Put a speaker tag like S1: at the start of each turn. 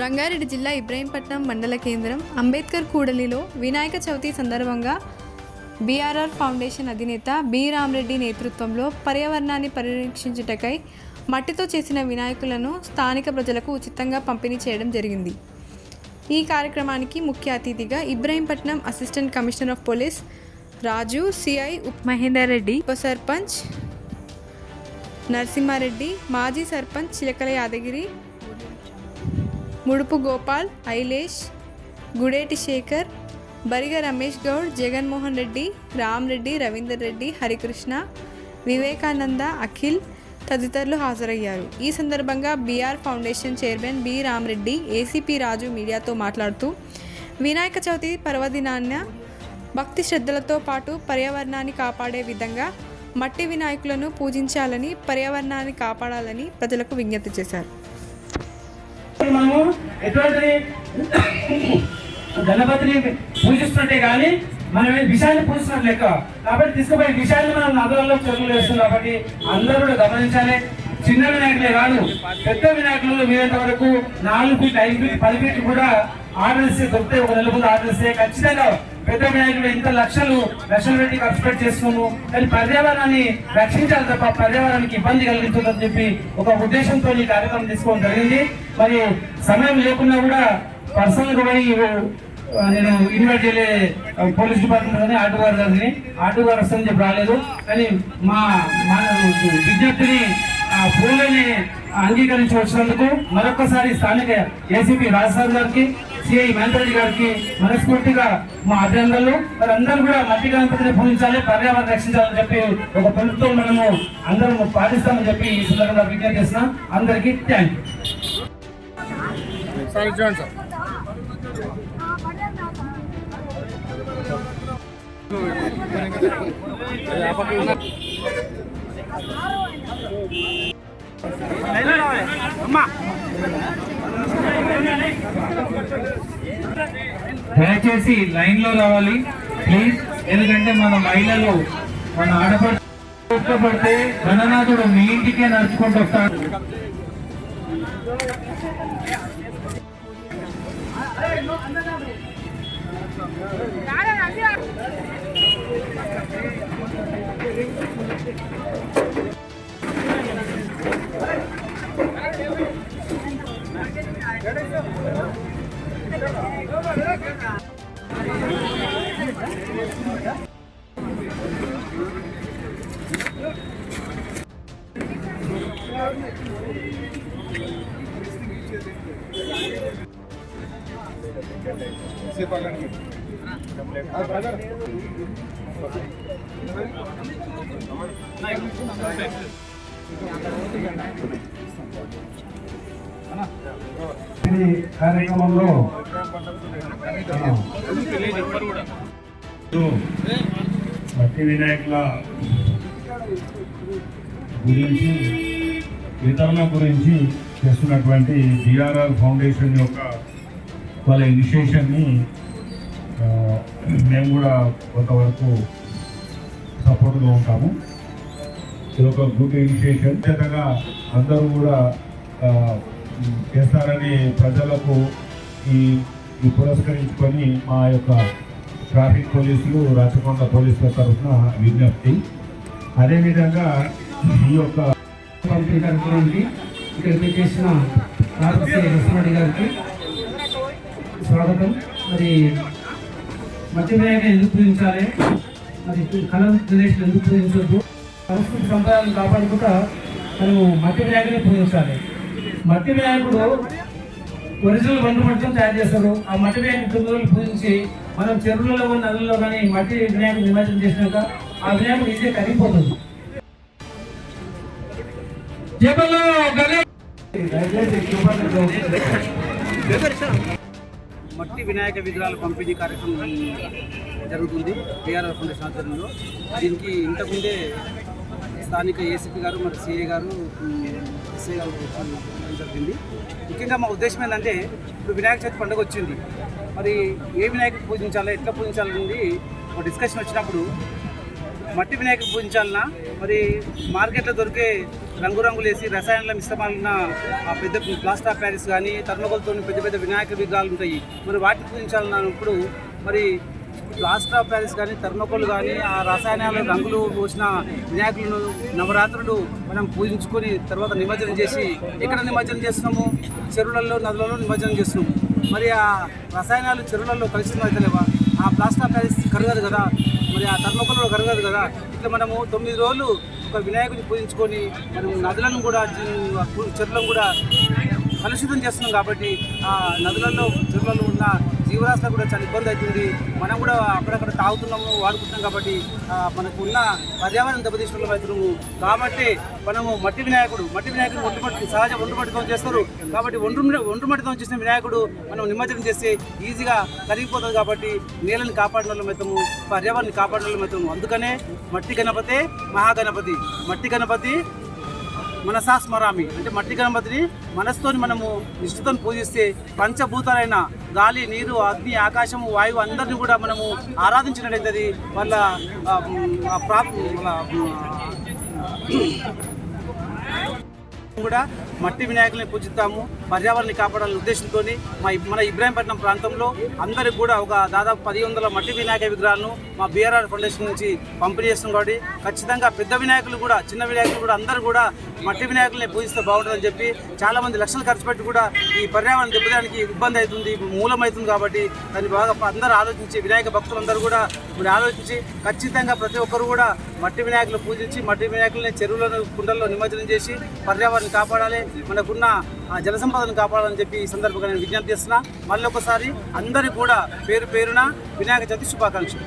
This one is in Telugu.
S1: రంగారెడ్డి జిల్లా ఇబ్రహీంపట్నం మండల కేంద్రం అంబేద్కర్ కూడలిలో వినాయక చవితి సందర్భంగా బీఆర్ఆర్ ఫౌండేషన్ అధినేత బి రామరెడ్డి నేతృత్వంలో పర్యావరణాన్ని పరిరక్షించుటకై మట్టితో చేసిన వినాయకులను స్థానిక ప్రజలకు ఉచితంగా పంపిణీ చేయడం జరిగింది. ఈ కార్యక్రమానికి ముఖ్య అతిథిగా Ibrahimpatnam assistant commissioner of police Raju CI ఉప్ మహేందర్ రెడ్డి ఉప సర్పంచ్ నరసింహారెడ్డి మాజీ సర్పంచ్ చిలకల యాదగిరి ముడుపు గోపాల్ ఐలేష్ గుడేటి శేఖర్ బరిగ రమేష్ గౌడ్ జగన్మోహన్ రెడ్డి రామ్ రెడ్డి రవీందర్ రెడ్డి హరికృష్ణ వివేకానంద అఖిల్ తదితరులు హాజరయ్యారు. ఈ సందర్భంగా BR foundation chairman B Ramareddy ACP Raju మీడియాతో మాట్లాడుతూ వినాయక చవితి పర్వదినాన్న భక్తి శ్రద్ధలతో పాటు పర్యావరణాన్ని కాపాడే విధంగా మట్టి వినాయకులను పూజించాలని పర్యావరణాన్ని కాపాడాలని ప్రజలకు విజ్ఞప్తి చేశారు.
S2: మనము ఎటువంటి గణపతిని పూజిస్తుంటే కానీ మనం ఏం విషయాన్ని పూజిస్తున్నట్టు లెక్క. కాబట్టి తీసుకుపోయి విషయాన్ని మనం నదులలో చెరువులు వేస్తున్నాం కాబట్టి అందరూ కూడా గమనించాలి. చిన్న వినాయకులే కాదు పెద్ద వినాయకులు వీరంత వరకు నాలుగు ఫీట్ ఐదు ఫీట్ పది ఫీట్ కూడా ఆర్డర్ ఇస్తే దొరికితే ఒక నలుగురు ముందు ఖచ్చితంగా పెద్ద వినాయకుడు ఇంత లక్షలు లక్షలు పెట్టి ఖర్చు పెట్టి చేసుకున్నాము కానీ పర్యావరణాన్ని రక్షించాలి తప్ప పర్యావరణానికి ఇబ్బంది కలిగించదని చెప్పి ఒక ఉద్దేశంతో ఈ కార్యక్రమం తీసుకోవడం జరిగింది. మరి సమయం లేకుండా కూడా పర్సనల్ పోయి నేను ఇన్వైట్ చేయలే పోలీస్ డిపార్ట్మెంట్ కానీ ఆటో గారు గారిని. ఆటో గారు వస్తుందని చెప్పి రాలేదు. కానీ మా మన విజ్ఞప్తిని ఆ ఫోన్లోనే అంగీకరించి వచ్చినందుకు మరొకసారి స్థానిక ఏసీపీ రాజసార్ గారికి సిఐ వెంకటరెడ్డి గారికి మనస్ఫూర్తిగా మా అభినందనలు. మరి అందరూ కూడా మట్టి గణపతిని పూజించాలి పర్యావరణ రక్షించాలని చెప్పి ఒక ప్రభుత్వం మనము అందరం పాటిస్తామని చెప్పి ఈ సందర్భంగా విజ్ఞప్తి చేసిన అందరికీ థ్యాంక్ యూ
S3: అమ్మా
S2: దయచేసి లైన్లో రావాలి. ప్లీజ్ ఎందుకంటే మన మహిళలు మన ఆడపడి పడితే గణనాథుడు మీ ఇంటికే నడుచుకుంటూ వస్తాడు. ఈ కార్యక్రమంలో
S4: మట్టి వినాయకుల గురించి వితరణ గురించి చేస్తున్నటువంటి బిఆర్ఆర్ ఫౌండేషన్ యొక్క వాళ్ళ ఇనిషియేషన్ని మేము కూడా కొంతవరకు సపోర్ట్గా ఉంటాము. ఇది ఒక గుడ్ ఇనిషియేషన్ చేతగా అందరూ కూడా చేస్తారని ప్రజలకు ఈ ఈ పురస్కరించుకొని మా యొక్క ట్రాఫిక్ పోలీసులు రాచకొండ పోలీసుల తరఫున విజ్ఞప్తి. అదేవిధంగా ఈ యొక్క
S2: పంపిణీ కార్యక్రమానికి ఇక్కడికి చేసిన ఆర్పీ నరసింహారెడ్డి గారికి స్వాగతం. మరి మధ్య ఎందుకు పూజించాలి? మరి కళలు గణేష్ ఎందుకు పూజించొద్దు? సంస్కృతి సంప్రదాయాలను కాపాడుకుంటా మనము మట్టి వినాయకుని పూజించాలి. మట్టి వినాయకుడు ఒరిజినల్ బండు మట్టిని తయారు చేస్తారు ఆ మట్టి వినాయకుని తొమ్మిది రోజులు పూజించి మనం చెరువులలో ఉన్న నదుల్లో కానీ మట్టి వినాయకుడు నిమజ్జనం చేసినాక ఆ వినాయకుడు ఇదే కరిగిపోతుంది.
S5: మట్టి వినాయక విగ్రహాల పంపిణీ కార్యక్రమం జరుగుతుంది. బీఆర్ఆర్ ఫౌండేషన్ ఆధ్వర్యంలో. దీనికి ఇంతకుముందే స్థానిక ఏసీపీ గారు మరి సిఏ గారు ఎస్ఐ గారు జరిగింది. ముఖ్యంగా మా ఉద్దేశం ఏంటంటే ఇప్పుడు వినాయక చవితి పండుగ వచ్చింది. మరి ఏ వినాయక పూజించాలి ఎట్లా పూజించాలనేది ఒక డిస్కషన్ వచ్చినప్పుడు మట్టి వినాయకుడు పూజించాలన్నా మరి మార్కెట్లో దొరికే
S2: రంగురంగులు వేసి రసాయనాల మిశ్రమాలున్న ఆ పెద్ద ప్లాస్టర్ ఆఫ్ ప్యారిస్ కానీ తర్మకోల్తో పెద్ద పెద్ద వినాయక విగ్రహాలు ఉంటాయి. మరి వాటిని పూజించాలన్నప్పుడు మరి ప్లాస్టర్ ఆఫ్ ప్యారిస్ కానీ థర్మకోల్ కానీ ఆ రసాయనాలు రంగులు పోసిన వినాయకులను నవరాత్రులు మనం పూజించుకొని తర్వాత నిమజ్జనం చేసి ఎక్కడ నిమజ్జనం చేస్తున్నాము? చెరువులలో నదులలో నిమజ్జనం చేస్తున్నాము. మరి ఆ రసాయనాలు చెరువులలో కలిసి లేవా ఆ ప్లాస్టర్ ఆఫ్ ప్యారిస్ కరగదు కదా. మరి ఆ థర్మకోల్లో కరగదు కదా. ఇట్లా మనము తొమ్మిది రోజులు ఒక వినాయకుడిని పూజించుకొని మనం నదులను కూడా జీ- చెరువులను కూడా కలుషితం చేస్తున్నాం కాబట్టి ఆ నదులలో చెరువులలో ఉన్న జీవరాశులకు కూడా చాలా ఇబ్బంది అవుతుంది. మనం కూడా అక్కడక్కడ తాగుతున్నాము వాడుకుంటున్నాం కాబట్టి మనకు ఉన్న పర్యావరణం దెబ్బతీసుకున్న అవుతున్నాము కాబట్టి మనము మట్టి వినాయకుడు మట్టి వినాయకుడు ఒంటి మట్టి సహజ ఒంటు మట్టితో చేస్తారు. కాబట్టి ఒండ్రు ఒండ్రు మట్టితో చేసిన వినాయకుడు మనం నిమజ్జనం చేస్తే ఈజీగా కరిగిపోతుంది కాబట్టి నీళ్ళని కాపాడిన వాళ్ళం పర్యావరణం పర్యావరణాన్ని కాపాడిన అందుకనే మట్టి గణపతి మహాగణపతి మట్టి గణపతి మనసా స్మరామి అంటే మట్టి గణపతిని మనసుతోని మనము నిష్ఠతో పూజిస్తే పంచభూతాలైన గాలి నీరు అగ్ని ఆకాశము వాయువు అందరిని కూడా మనము ఆరాధించినట్టయితే వాళ్ళ ప్రా ప్రాప్ వాళ్ళ, కూడా మట్టి వినాయకుల్ని పూజిస్తాము. పర్యావరణాన్ని కాపాడాలనే ఉద్దేశంతో మా మన ఇబ్రాహీంపట్నం ప్రాంతంలో అందరికి కూడా ఒక దాదాపు పది వందల మట్టి వినాయక విగ్రహాలను మా బీఆర్ఆర్ ఫౌండేషన్ నుంచి పంపిణీ చేస్తున్నాం కాబట్టి ఖచ్చితంగా పెద్ద వినాయకులు కూడా చిన్న వినాయకులు కూడా అందరూ కూడా మట్టి వినాయకుల్ని పూజిస్తే బాగుంటుందని చెప్పి చాలా మంది లక్షలు ఖర్చు పెట్టి కూడా ఈ పర్యావరణం దెబ్బతానికి ఇబ్బంది అవుతుంది మూలమవుతుంది కాబట్టి దాన్ని బాగా అందరూ ఆలోచించి వినాయక భక్తులందరూ కూడా మీరు ఆలోచించి ఖచ్చితంగా ప్రతి ఒక్కరు కూడా మట్టి వినాయకులు పూజించి మట్టి వినాయకుల్ని చెరువులను కుండల్లో నిమజ్జనం చేసి పర్యావరణ పర్యావరణాన్ని కాపాడాలి మనకున్న జల సంపదను కాపాడాలని చెప్పి ఈ సందర్భంగా నేను విజ్ఞప్తి చేస్తున్నా. మళ్ళీ ఒకసారి అందరికీ కూడా పేరు పేరున వినాయక చవితి శుభాకాంక్షలు.